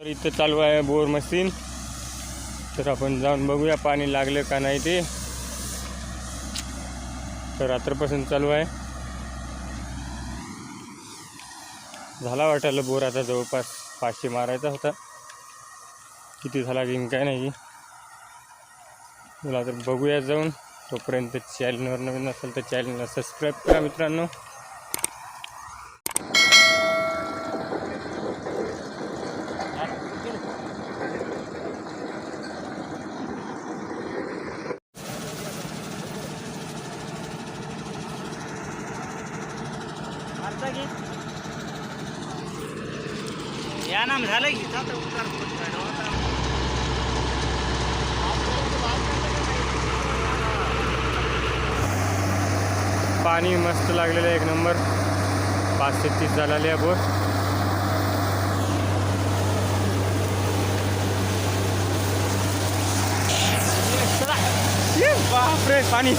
तर इथं चालू आहे बोर मशीन. तर आपण जाऊन बघूया पाणी लागलं का नाही ते. तर रात्रपासून चालू आहे. झाला वाटायला बोर आता जवळपास पाचशे मारायचा होता. किती झाला की काय नाही. तुला तर बघूया जाऊन. तोपर्यंत चॅनलवर नवीन असेल तर चॅनलला सबस्क्राईब करा मित्रांनो. या नाम झालं की. जातं उतार पटकन. पाणी मस्त लागलेलं आहे एक नंबर. पाच ते तीस झालेले आहे बोर बापरे पाणी.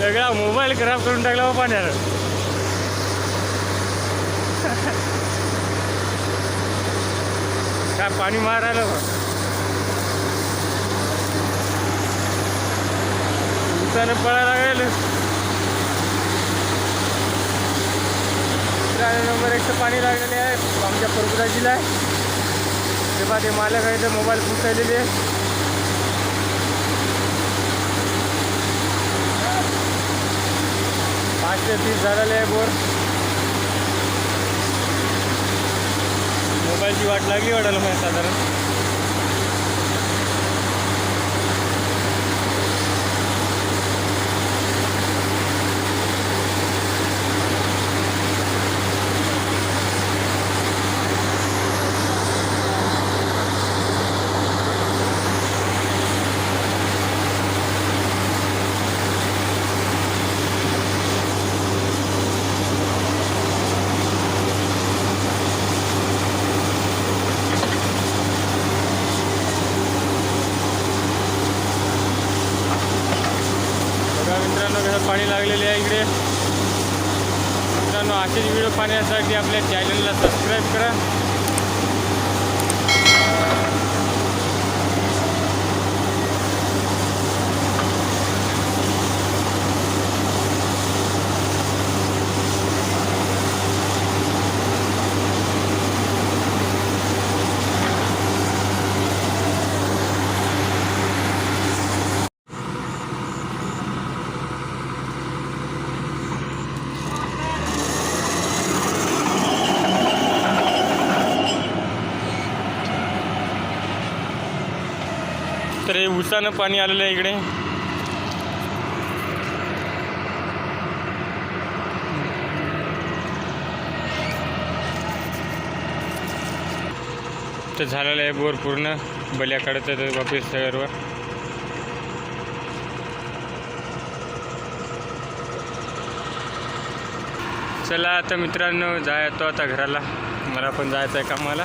सगळा मोबाईल खराब करून टाकला बा पाण्यानं. काय पाणी मारायला बा. उसानं पळायला लागेल नंबर एकचं पाणी लागलेले आहे. आमच्या परपुराजीला आहे. तेव्हा ते मालक आहे ते मोबाईल पुसायलेले आहे. ते पीस झालेले आहे बोर. मोबाईलची वाट लागली वाटायला मला साधारण. मित्रांनो कसं पाणी लागलेले आहे इकडे. मित्रांनो असेच व्हिडिओ पाहण्यासाठी आपल्या चॅनलला सबस्क्राईब करा. तर हे उसानं पाणी आलेलं आहे इकडे. तर झालेलं आहे बोर पूर्ण. बल्याकडचं वापस सगळ्यावर. चला आता मित्रांनो जायतो आता घराला. मला पण जायचं आहे कामाला.